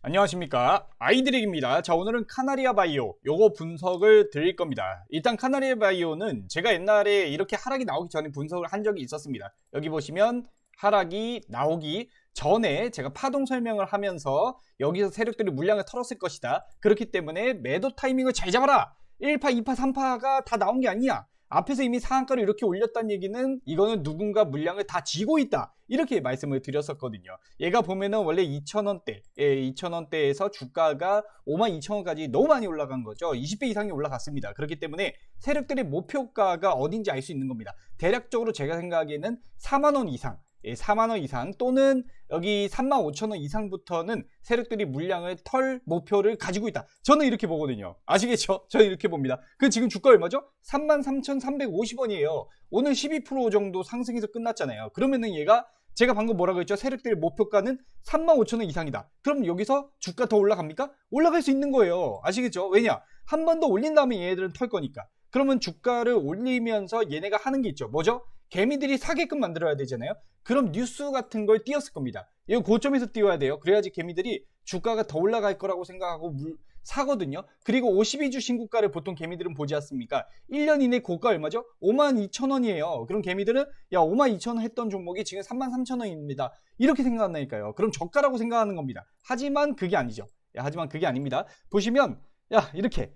안녕하십니까. 아이드릭입니다. 자 오늘은 카나리아 바이오. 요거 분석을 드릴 겁니다. 일단 카나리아 바이오는 제가 옛날에 이렇게 하락이 나오기 전에 분석을 한 적이 있었습니다. 여기 보시면 하락이 나오기 전에 제가 파동 설명을 하면서 여기서 세력들이 물량을 털었을 것이다. 그렇기 때문에 매도 타이밍을 잘 잡아라. 1파 2파 3파가 다 나온 게 아니야 앞에서 이미 상한가를 이렇게 올렸다는 얘기는 이거는 누군가 물량을 다 쥐고 있다. 이렇게 말씀을 드렸었거든요. 얘가 보면은 원래 2,000원대, 예, 2,000원대에서 주가가 52,000원까지 너무 많이 올라간 거죠. 20배 이상이 올라갔습니다. 그렇기 때문에 세력들의 목표가가 어딘지 알 수 있는 겁니다. 대략적으로 제가 생각하기에는 4만원 이상, 예, 4만 원 이상 또는 여기 3만 5천 원 이상부터는 세력들이 물량을 털 목표를 가지고 있다. 저는 이렇게 보거든요. 아시겠죠? 저는 이렇게 봅니다. 그 지금 주가 얼마죠? 3만 3,350원이에요. 오늘 12% 정도 상승해서 끝났잖아요. 그러면은 얘가 제가 방금 뭐라고 했죠? 세력들의 목표가는 3만 5천 원 이상이다. 그럼 여기서 주가 더 올라갑니까? 올라갈 수 있는 거예요. 아시겠죠? 왜냐? 한 번 더 올린 다음에 얘네들은 털 거니까. 그러면 주가를 올리면서 얘네가 하는 게 있죠. 뭐죠? 개미들이 사게끔 만들어야 되잖아요. 그럼 뉴스 같은 걸 띄웠을 겁니다. 이거 고점에서 띄워야 돼요. 그래야지 개미들이 주가가 더 올라갈 거라고 생각하고 물, 사거든요. 그리고 52주 신고가를 보통 개미들은 보지 않습니까? 1년 이내 고가 얼마죠? 52,000원이에요. 그럼 개미들은 야 52,000원 했던 종목이 지금 33,000원입니다. 이렇게 생각한다니까요. 그럼 저가라고 생각하는 겁니다. 하지만 그게 아니죠. 야, 하지만 그게 아닙니다. 보시면 야 이렇게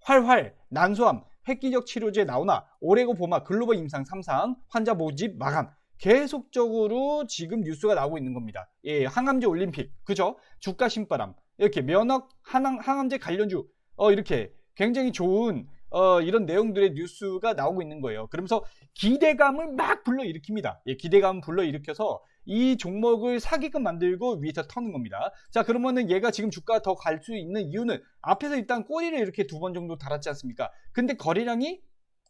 활활 난소암 획기적 치료제 나오나 오레고 보마 글로벌 임상 3상 환자 모집 마감 계속적으로 지금 뉴스가 나오고 있는 겁니다. 예, 항암제 올림픽 그죠? 주가 신바람 이렇게 면역 항암, 항암제 관련주 어 이렇게 굉장히 좋은 어, 이런 내용들의 뉴스가 나오고 있는 거예요. 그러면서 기대감을 막 불러일으킵니다. 예, 기대감 불러일으켜서 이 종목을 사기끔 만들고 위에서 터는 겁니다. 자, 그러면은 얘가 지금 주가 더 갈 수 있는 이유는 앞에서 일단 꼬리를 이렇게 두 번 정도 달았지 않습니까? 근데 거래량이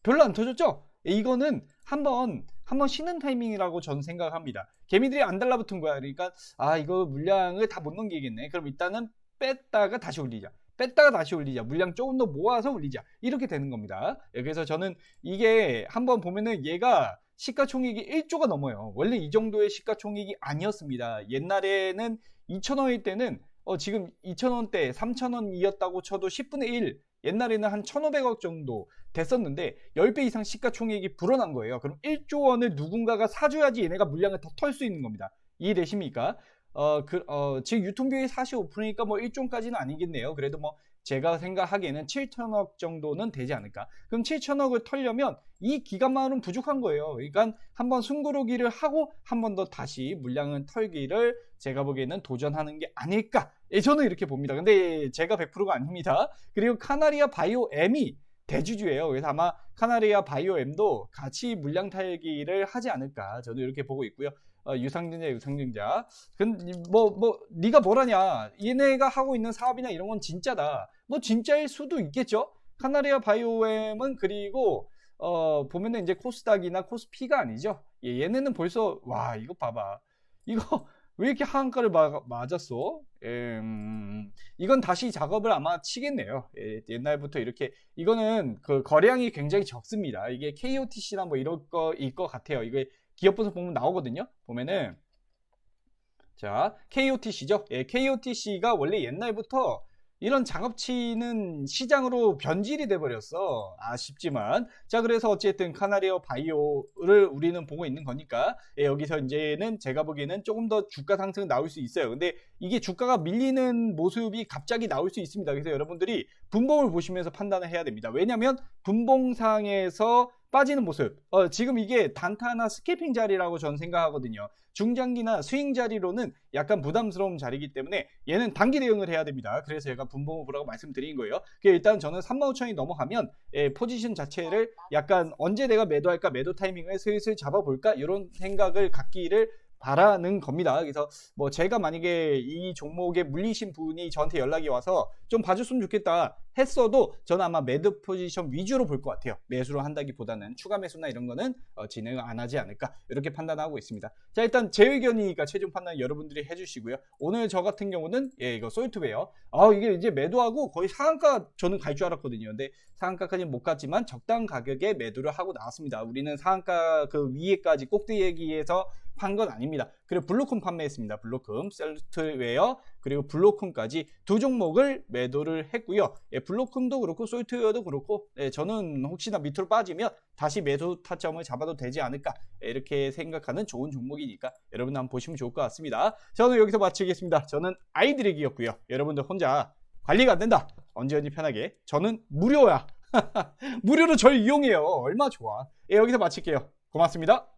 별로 안 터졌죠? 예, 이거는 한번 한번 쉬는 타이밍이라고 저는 생각합니다. 개미들이 안 달라붙은 거야. 그러니까 아 이거 물량을 다 못 넘기겠네. 그럼 일단은 뺐다가 다시 올리자. 뺐다가 다시 올리자. 물량 조금 더 모아서 올리자. 이렇게 되는 겁니다. 예, 그래서 저는 이게 한번 보면은 얘가 시가총액이 1조가 넘어요. 원래 이 정도의 시가총액이 아니었습니다. 옛날에는 2,000원일 때는 어, 지금 2,000원대, 3,000원이었다고 쳐도 10분의 1, 옛날에는 한 1,500억 정도 됐었는데 10배 이상 시가총액이 불어난 거예요. 그럼 1조 원을 누군가가 사줘야지 얘네가 물량을 더 털 수 있는 겁니다. 이해되십니까? 어, 그, 어, 지금 유통비율이 45%니까 뭐 1조까지는 아니겠네요. 그래도 뭐 제가 생각하기에는 7천억 정도는 되지 않을까. 그럼 7천억을 털려면 이 기간만은 부족한 거예요. 그러니까 한번 숨고르기를 하고 한 번 더 다시 물량은 털기를 제가 보기에는 도전하는 게 아닐까. 예, 저는 이렇게 봅니다. 근데 제가 100%가 아닙니다. 그리고 카나리아 바이오 M이 대주주예요. 그래서 아마 카나리아 바이오 M도 같이 물량 탈기를 하지 않을까. 저도 이렇게 보고 있고요. 어, 유상증자, 유상증자. 근데 뭐, 뭐, 네가 뭐라냐. 얘네가 하고 있는 사업이나 이런 건 진짜다. 뭐, 진짜일 수도 있겠죠? 카나리아 바이오엠은 그리고, 어, 보면은 이제 코스닥이나 코스피가 아니죠? 예, 얘네는 벌써, 와, 이거 봐봐. 이거, 왜 이렇게 하한가를 맞았어? 예, 음, 이건 다시 작업을 아마 치겠네요. 예, 옛날부터 이렇게 이거는 그 거래량이 굉장히 적습니다. 이게 KOTC나 뭐 이럴 거일 것 같아요. 이게 기업 분석 보면 나오거든요. 보면은 자 KOTC죠. 예, KOTC가 원래 옛날부터 이런 작업치는 시장으로 변질이 돼버렸어. 아쉽지만. 자, 그래서 어쨌든 카나리어 바이오를 우리는 보고 있는 거니까, 예, 여기서 이제는 제가 보기에는 조금 더 주가 상승 나올 수 있어요. 근데 이게 주가가 밀리는 모습이 갑자기 나올 수 있습니다. 그래서 여러분들이 분봉을 보시면서 판단을 해야 됩니다. 왜냐면 분봉상에서 빠지는 모습. 어, 지금 이게 단타나 스케핑 자리라고 저는 생각하거든요. 중장기나 스윙 자리로는 약간 부담스러운 자리이기 때문에 얘는 단기 대응을 해야 됩니다. 그래서 제가 분봉을 보라고 말씀드린 거예요. 일단 저는 35,000이 넘어가면 예, 포지션 자체를 약간 언제 내가 매도할까 매도 타이밍을 슬슬 잡아볼까 이런 생각을 갖기를 바라는 겁니다. 그래서 뭐 제가 만약에 이 종목에 물리신 분이 저한테 연락이 와서 좀 봐줬으면 좋겠다 했어도 저는 아마 매드 포지션 위주로 볼 것 같아요. 매수로 한다기보다는 추가 매수나 이런 거는 어, 진행을 안 하지 않을까 이렇게 판단하고 있습니다. 자 일단 제 의견이니까 최종 판단 여러분들이 해주시고요. 오늘 저 같은 경우는 예 이거 솔트웨어 아 이게 이제 매도하고 거의 상한가 저는 갈 줄 알았거든요. 근데 상한가까지는 못 갔지만 적당 가격에 매도를 하고 나왔습니다. 우리는 상한가 그 위에까지 꼭대기에서 판 건 아닙니다. 그리고 블로콘 판매했습니다. 블로콘, 셀트웨어, 그리고 블로콘까지 두 종목을 매도를 했고요. 예, 블로콘도 그렇고 솔트웨어도 그렇고 예, 저는 혹시나 밑으로 빠지면 다시 매도 타점을 잡아도 되지 않을까 예, 이렇게 생각하는 좋은 종목이니까 여러분 한번 보시면 좋을 것 같습니다. 저는 여기서 마치겠습니다. 저는 아이드랙이었고요. 여러분들 혼자 관리가 안 된다. 언제 언제 편하게. 저는 무료야. 무료로 절 이용해요. 얼마 좋아. 예, 여기서 마칠게요. 고맙습니다.